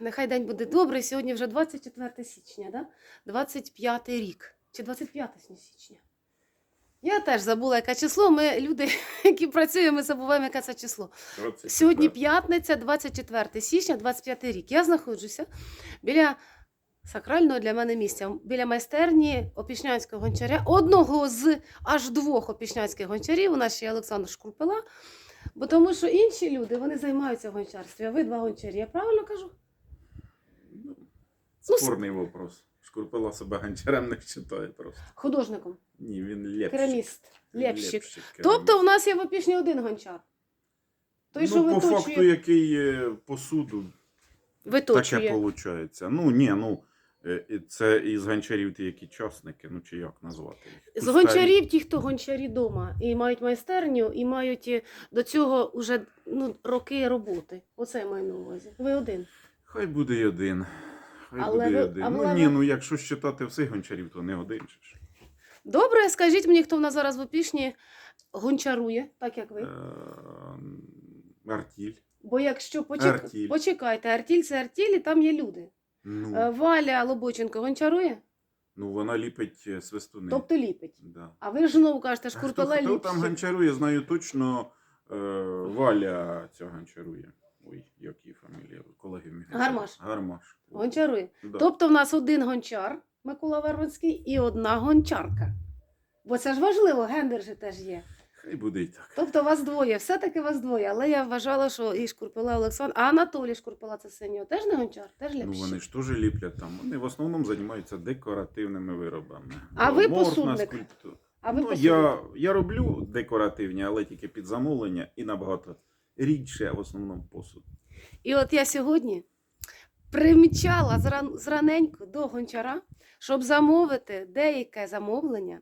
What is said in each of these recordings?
Нехай день буде добрий. Сьогодні вже 24 січня, да? 25 рік. Чи 25 січня? Я теж забула, яке число. Ми люди, які працюємо, ми забуваємо, яке це число. Сьогодні п'ятниця, 24 січня, 25 рік. Я знаходжуся біля сакрального для мене місця, біля майстерні опішнянського гончаря, одного з аж двох опішнянських гончарів. У нас ще є Олександр Шкурпила. Бо тому що інші люди вони займаються гончарством. А ви два гончарі, я правильно кажу? Ну, Спорний вопрос. Шкурпила себе гончарем не вважає просто. Художником, Ні, він лепщик. кераміст, лепщик. Лепщик, Тобто в нас є в опішні один гончар. Той, що ну, по виточує, факту, який посуду, таке виходить. Ну, ні, ну, е, це із гончарів ті, які частники, ну чи як назвати їх? З гончарів, ті, хто гончарі вдома, і мають майстерню, і мають е, до цього вже ну, роки роботи. Оце я маю на увазі. Ви один. Хай буде й один. Хай Але буде ви- один. але Ну ні, ви- ну якщо считати всіх гончарів, то не один. же ж. Добре, скажіть мені, хто в нас зараз в опішні гончарує, так як ви. Е, Артіль. Бо якщо почек... Артіль. почекайте, артіль це артіль, і там є люди. Ну, Е, Валя Лобоченко гончарує, ну вона ліпить е, свистуни. тобто ліпить. Да. А ви ж знову кажете, А хто, шкурпела хто там гончарує, знаю точно. Е, Валя ця гончарує. Ой, як її фамілія? Колеги мені. Гармаш. Гармаш. Гончарує. Да. Тобто в нас один гончар Микола Вервицький і одна гончарка. Бо це ж важливо, гендер же теж є. Хай буде і так. Тобто вас двоє, все-таки вас двоє. Але я вважала, що і Шкурпила Олександр, а Анатолій Шкурпила це синього теж не гончар, теж Ну вони ж теж ліплять там. Вони в основному займаються декоративними виробами. А ви Морфна посудник? скульптура. А ви ну, посудник. я, я роблю декоративні, але тільки під замовлення і набагато рідше, в основному посуд. І от я сьогодні примічала зран... зраненько до гончара, щоб замовити деяке замовлення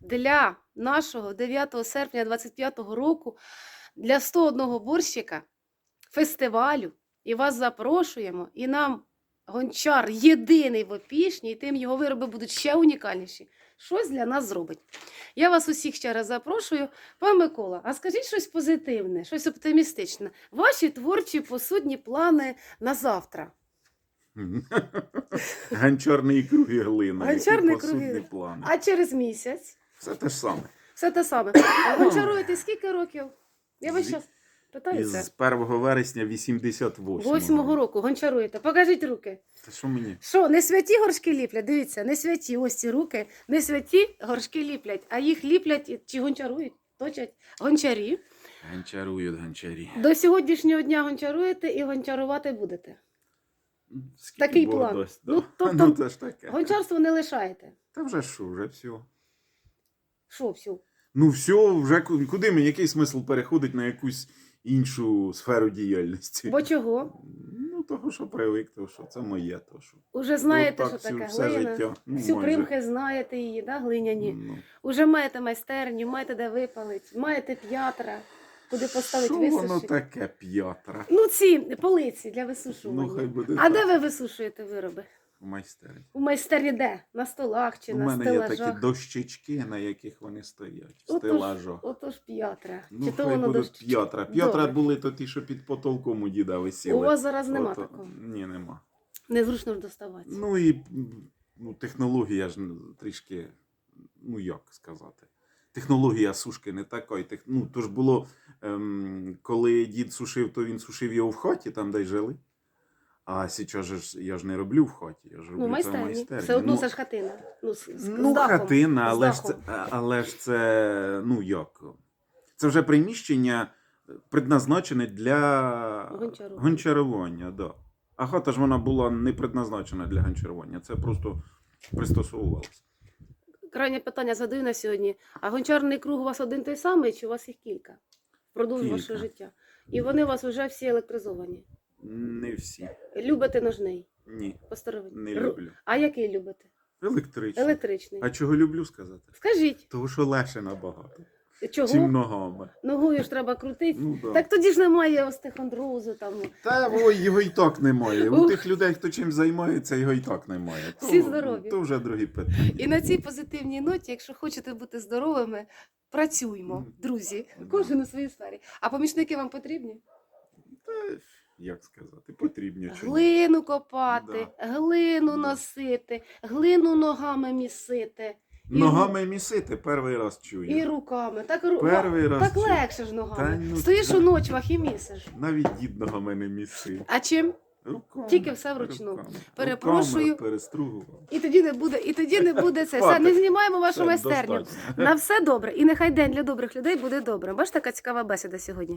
для нашого 9 серпня 25-го року для 101 борщика фестивалю. І вас запрошуємо. І нам гончар єдиний в опішні, і тим його вироби будуть ще унікальніші. Щось для нас зробить. Я вас усіх ще раз запрошую. Пан Микола, а скажіть щось позитивне, щось оптимістичне. Ваші творчі посудні плани на завтра. Ганчарний круг і глина. Ганчарний круг плани. А через місяць Все те ж саме. все те саме. Гончаруєте скільки років? Я весь час питаю це. Із 1 вересня 88 Восьмого року гончаруєте. Покажіть руки. Та що мені? Що, не святі горшки ліплять? Дивіться, не святі ось ці руки, не святі горшки ліплять, а їх ліплять чи гончарують, точать гончарі. Ганчарують ганчарі. До сьогоднішнього дня гончаруєте і гончарувати будете. Скільки Такий план. дасть, Ну, да. тобто ну, це ж таке. Гончарство не лишаєте. Та вже що, вже все. Що всю? Ну все, вже куди мені який смисл переходить на якусь іншу сферу діяльності? Бо чого? Ну, того, що привик, то що це моє, то що. Уже знаєте, Ну, так, що всю- таке все глина. життя. Ну, Всю майже. примхи знаєте її, да, глиняні. Ну, Уже маєте майстерню, маєте де випалити, маєте п'ятра, куди поставити що воно таке п'ятра? Ну, ці полиці для висушування. Ну, хай буде а так. де ви висушуєте вироби? В майстерні. У майстерні де? На столах чи У на мене є такі дощечки, на яких вони стоять. В стелажах. Отож п'ятра. Ну, чи то воно дощ... п'ятра. П'ятра були то ті, що під потолком у діда висіли. У вас зараз нема Ото- такого. Ні, нема. Незручно ж доставати. Ну і ну, технологія ж трішки, ну як сказати. Технологія сушки не така. Ну, то ж було, ем, коли дід сушив, то він сушив його в хаті, там де й жили. А же ж я ж не роблю в хаті, я ж роблю Ну, це в майстерні. майстерні. Все одно ну, це ж хатина. Ну, з, з, ну з дахом. хатина, з але ж, це, але ж це, ну як? Це вже приміщення е, предназначене для Гончарування. гончарування. Да. А хата ж вона була не предназначена для гончарування. Це просто пристосовувалося. Крайнє питання задаю на сьогодні. А гончарний круг у вас один той самий, чи у вас їх кілька? Впродовж Кілька. вашого життя. І вони у вас вже всі електризовані. Не всі. Любите ножний? Ні, Постаровий? не люблю. А який любите? Електричні. Електричний. А чого люблю сказати? Скажіть, Того, що легше набагато. чого? Чим ногами. Ногою ж треба крутити. Ну, да. Так тоді ж немає остехондрозу там. Та ой, його і так немає. У тих людей, хто чим займається, його і так немає. То, Всі здорові. То вже другі питання. І на цій позитивній ноті, якщо хочете бути здоровими, працюймо, друзі. Кожен у своїй сфері. А помічники вам потрібні? Як сказати, потрібні. ні. Глину копати, глину носити, глину ногами місити і Ногами місити перший раз чую. і руками. Так, ру... Перший раз так чую. легше ж ногами. Та ну Стоїш у ночвах і місиш. Навіть дід ногами не місив. А чим? Руками, Тільки все вручну. руками. Перепрошую. Руками перестругував. І тоді не буде, і тоді не буде це. Все, Хватить. не знімаємо вашу Все, майстерню. достатньо. На все добре. І нехай день для добрих людей буде добре. Бачите, така цікава бесіда сьогодні.